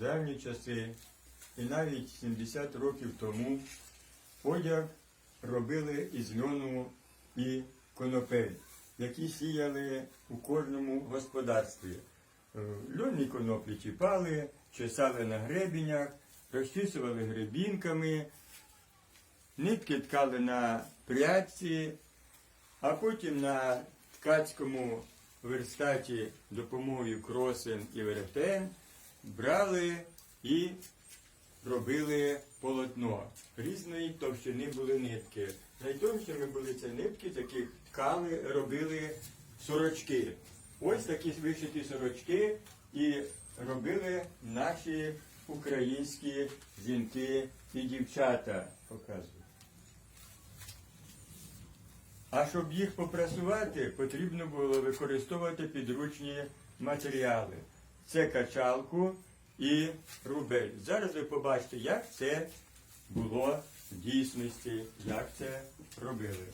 давні часи, і навіть 70 років тому одяг робили із льону і конопель, які сіяли у кожному господарстві. Е, Льонні коноплі чіпали, чесали на гребінях, розчісували гребінками, нитки ткали на прядці, а потім на ткацькому верстаті допомогою кросен і веретен брали і робили полотно. Різної товщини були нитки. Найтоншими були ці нитки, таких ткали, робили сорочки. Ось такі вишиті сорочки і робили наші українські жінки і дівчата. Показую. А щоб їх попрасувати, потрібно було використовувати підручні матеріали. Це качалку і рубель. Зараз ви побачите, як це було в дійсності, як це робили.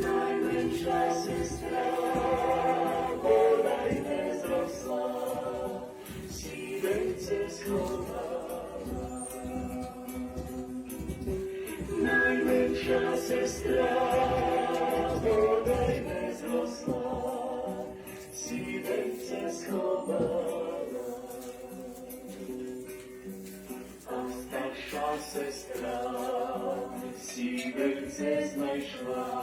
Найменша сестра, сестра, бодай не зросла, сіденце сховала. Сестра сідельце знайшла,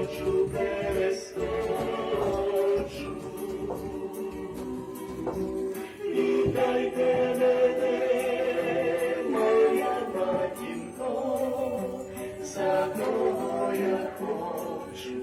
схочу, перескочу. Вітайте мене, моя матінко, за кого хочу.